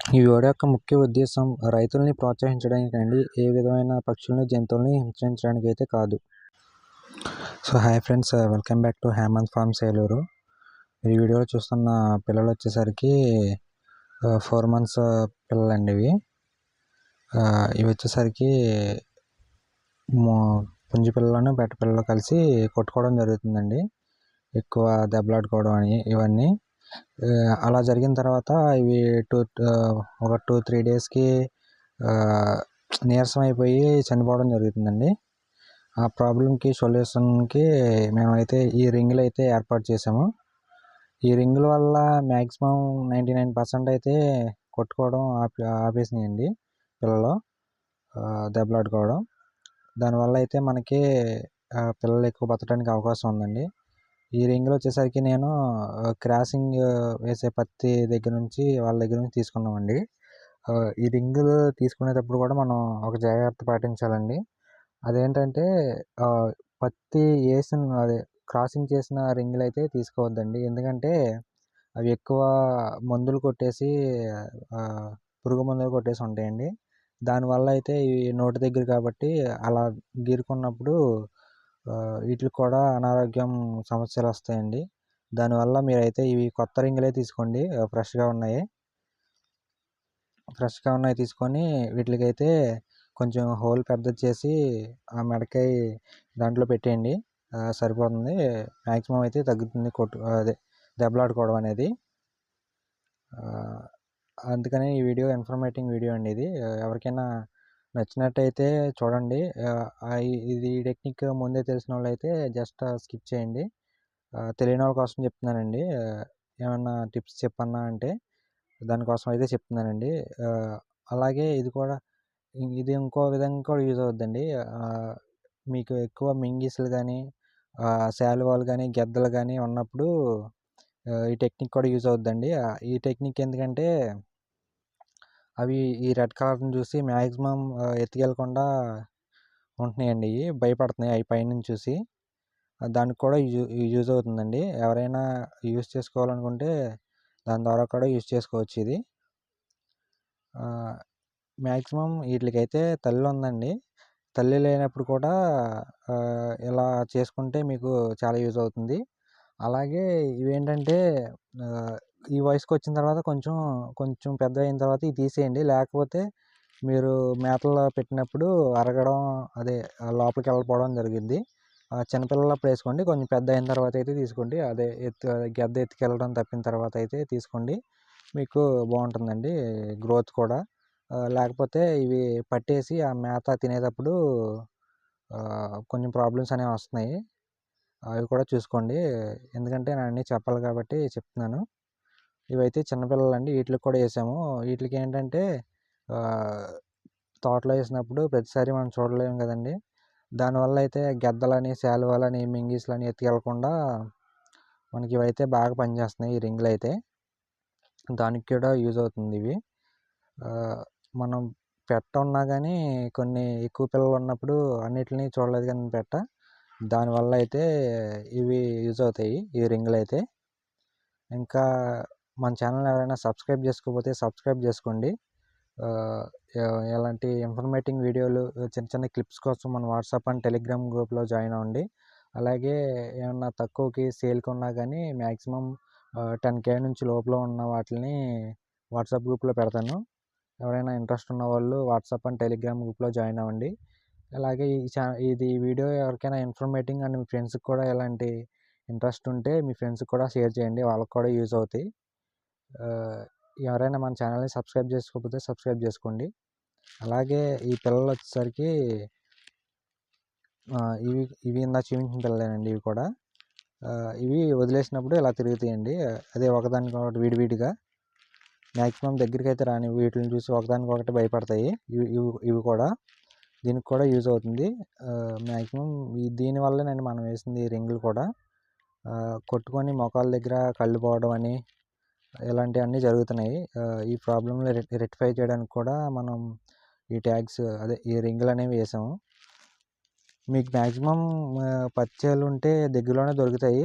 ఈ వీడియో యొక్క ముఖ్య ఉద్దేశం రైతుల్ని ప్రోత్సహించడానికి అండి ఏ విధమైన పక్షుల్ని జంతువుల్ని హింసించడానికి అయితే కాదు. So hi friends welcome back to Hemanth farm Seluru. ఈ వీడియోలో చూస్తున్న పిల్లలు వచ్చేసరికి ఫోర్ మంత్స్ పిల్లలండి ఇవి. ఇవి వచ్చేసరికి పుంజి పిల్లలను బెట్ట పిల్లలు కలిసి కొట్టుకోవడం జరుగుతుందండి. ఎక్కువ దెబ్బలాడుకోవడం అని ఇవన్నీ. అలా జరిగిన తర్వాత ఇవి టూ ఒక టూ త్రీ డేస్కి నీరసం అయిపోయి చనిపోవడం జరుగుతుందండి. ఆ ప్రాబ్లంకి సొల్యూషన్కి మేమైతే ఈ రింగులు అయితే ఏర్పాటు చేసాము ఈ రింగుల వల్ల మ్యాక్సిమం నైంటీ నైన్ పర్సెంట్ అయితే కొట్టుకోవడం ఆపి ఆపేసినాయండి పిల్లలు దెబ్బలాడుకోవడం. దానివల్ల అయితే మనకి పిల్లలు ఎక్కువ బతకడానికి అవకాశం ఉందండి. ఈ రింగులు వచ్చేసరికి నేను క్రాసింగ్ వేసే పత్తి దగ్గర నుంచి వాళ్ళ దగ్గర నుంచి తీసుకున్నామండి. ఈ రింగులు తీసుకునేటప్పుడు కూడా మనం ఒక జాగ్రత్త పాటించాలండి. అదేంటంటే పత్తి వేసిన అదే క్రాసింగ్ చేసిన రింగులు అయితే తీసుకోవద్దండి. ఎందుకంటే అవి ఎక్కువ మందులు కొట్టేసి పురుగు మందులు కొట్టేసి ఉంటాయండి. దానివల్ల అయితే ఈ నోటి దగ్గర కాబట్టి అలా గీరుకున్నప్పుడు వీటికి కూడా అనారోగ్యం సమస్యలు వస్తాయండి. దానివల్ల మీరైతే ఇవి కొత్త రింగులే తీసుకోండి. ఫ్రెష్గా ఉన్నాయి. ఫ్రెష్గా ఉన్నాయి తీసుకొని వీటికైతే కొంచెం హోల్ పెద్దది చేసి ఆ మెడకాయ దాంట్లో పెట్టేయండి. సరిపోతుంది. మ్యాక్సిమం అయితే తగ్గుతుంది కొట్టు అదే దెబ్బలాడుకోవడం అనేది. అందుకని ఈ వీడియో ఇన్ఫర్మేటింగ్ వీడియో అండి ఇది. ఎవరికైనా నచ్చినట్టయితే చూడండి. ఇది టెక్నిక్ ముందే తెలిసిన వాళ్ళు అయితే జస్ట్ స్కిప్ చేయండి. తెలియని వాళ్ళ కోసం చెప్తున్నానండి. ఏమన్నా టిప్స్ చెప్పన్నా అంటే దానికోసం అయితే చెప్తున్నానండి. అలాగే ఇది కూడా ఇది ఇంకో విధంగా కూడా యూజ్ అవుద్దండి. మీకు ఎక్కువ మింగిస్లు కానీ శాలువాలు కానీ గెద్దలు కానీ ఉన్నప్పుడు ఈ టెక్నిక్ కూడా యూజ్ అవుద్దండి. ఈ టెక్నిక్ ఎందుకంటే అవి ఈ రెడ్ కలర్ని చూసి మ్యాక్సిమం ఎత్తుకెళ్ళకుండా ఉంటున్నాయండి. ఇవి భయపడుతున్నాయి. అవి పైనుంచి చూసి. దానికి కూడా యూజ్ అవుతుందండి. ఎవరైనా యూజ్ చేసుకోవాలనుకుంటే దాని ద్వారా కూడా యూజ్ చేసుకోవచ్చు ఇది. మ్యాక్సిమం వీటికైతే తల్లి ఉందండి. తల్లి లేనప్పుడు కూడా ఇలా చేసుకుంటే మీకు చాలా యూజ్ అవుతుంది. అలాగే ఇవేంటంటే ఈ వయసుకి వచ్చిన తర్వాత కొంచెం కొంచెం పెద్ద అయిన తర్వాత ఇది తీసేయండి. లేకపోతే మీరు మేతలో పెట్టినప్పుడు అరగడం అదే లోపలికి వెళ్ళిపోవడం జరిగింది. చిన్నపిల్లలప్పుడు వేసుకోండి. కొంచెం పెద్ద అయిన తర్వాత అయితే తీసుకోండి. అదే ఎత్తు గెద్ద ఎత్తుకెళ్ళడం తప్పిన తర్వాత అయితే తీసుకోండి. మీకు బాగుంటుందండి గ్రోత్ కూడా. లేకపోతే ఇవి పట్టేసి ఆ మేత తినేటప్పుడు కొంచెం ప్రాబ్లమ్స్ అనేవి వస్తున్నాయి. అవి కూడా చూసుకోండి. ఎందుకంటే నేను అన్నీ చెప్పాలి కాబట్టి చెప్తున్నాను. ఇవైతే చిన్నపిల్లలండి వీటికి కూడా వేసాము. వీటికి ఏంటంటే తోటలో వేసినప్పుడు ప్రతిసారి మనం చూడలేము కదండి. దానివల్ల అయితే గెద్దలని శాలువాలని మింగిస్లని ఎత్తుకెళ్ళకుండా మనకి ఇవైతే బాగా పనిచేస్తున్నాయి ఈ రింగులు అయితే. దానికి కూడా యూజ్ అవుతుంది ఇవి. మనం పెట్ట ఉన్నా కానీ కొన్ని ఎక్కువ పిల్లలు ఉన్నప్పుడు అన్నిటిని చూడలేదు కానీ పెట్ట. దానివల్ల అయితే ఇవి యూజ్ అవుతాయి ఈ రింగులు అయితే. ఇంకా మన ఛానల్ ఎవరైనా సబ్స్క్రైబ్ చేసుకోకపోతే సబ్స్క్రైబ్ చేసుకోండి. ఎలాంటి ఇన్ఫర్మేటింగ్ వీడియోలు చిన్న చిన్న క్లిప్స్ కోసం మన వాట్సాప్ అండ్ టెలిగ్రామ్ గ్రూప్లో జాయిన్ అవ్వండి. అలాగే ఏమన్నా తక్కువకి సేల్కి ఉన్నా కానీ మ్యాక్సిమం టెన్ కే నుంచి లోపల ఉన్న వాటిని వాట్సాప్ గ్రూప్లో పెడతాను. ఎవరైనా ఇంట్రెస్ట్ ఉన్న వాళ్ళు వాట్సాప్ అండ్ టెలిగ్రామ్ గ్రూప్లో జాయిన్ అవ్వండి. అలాగే ఈ ఛా ఇది వీడియో ఎవరికైనా ఇన్ఫర్మేటింగ్ అండ్ మీ ఫ్రెండ్స్కి కూడా ఇలాంటి ఇంట్రెస్ట్ ఉంటే మీ ఫ్రెండ్స్కి కూడా షేర్ చేయండి. వాళ్ళకి కూడా యూజ్ అవుతాయి. ఎవరైనా మన ఛానల్ని సబ్స్క్రైబ్ చేసుకోకపోతే సబ్స్క్రైబ్ చేసుకోండి. అలాగే ఈ పిల్లలు వచ్చేసరికి ఇవి ఇవి ఇందా చూపించిన పిల్లలేనండి ఇవి కూడా. ఇవి వదిలేసినప్పుడు ఇలా తిరుగుతాయండి. అదే ఒకదానికి ఒకటి విడివిడిగా. మ్యాక్సిమం దగ్గరికి అయితే రాని వీటిని చూసి ఒకదానికి ఒకటి భయపడతాయి. ఇవి ఇవి కూడా. దీనికి కూడా యూజ్ అవుతుంది. మ్యాక్సిమం దీనివల్లే మనం వేసింది రింగులు కూడా. కొట్టుకొని మొఖాల దగ్గర కళ్ళు పోవడం అని ఇలాంటివన్నీ జరుగుతున్నాయి. ఈ ప్రాబ్లమ్ని రెక్టిఫై చేయడానికి కూడా మనం ఈ ట్యాగ్స్ అదే ఈ రింగులు అనేవి వేసాము. మీకు మ్యాక్సిమం పత్తి చేలు ఉంటే దగ్గరలోనే దొరుకుతాయి.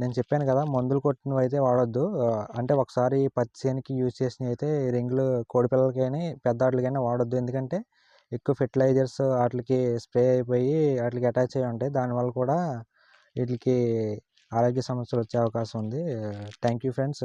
నేను చెప్పాను కదా మందులు కొట్టినవి అయితే వాడొద్దు అంటే ఒకసారి పత్తి యూజ్ చేసినవి అయితే ఈ రింగులు కోడిపిల్లలకైనా కానీ పెద్ద వాటికైనా వాడొద్దు. ఎందుకంటే ఎక్కువ ఫెర్టిలైజర్స్ వాటికి స్ప్రే అయిపోయి వాటికి అటాచ్ అయి ఉంటాయి. దానివల్ల కూడా వీటికి ఆరోగ్య సమస్యలు వచ్చే అవకాశం ఉంది. Thank you friends.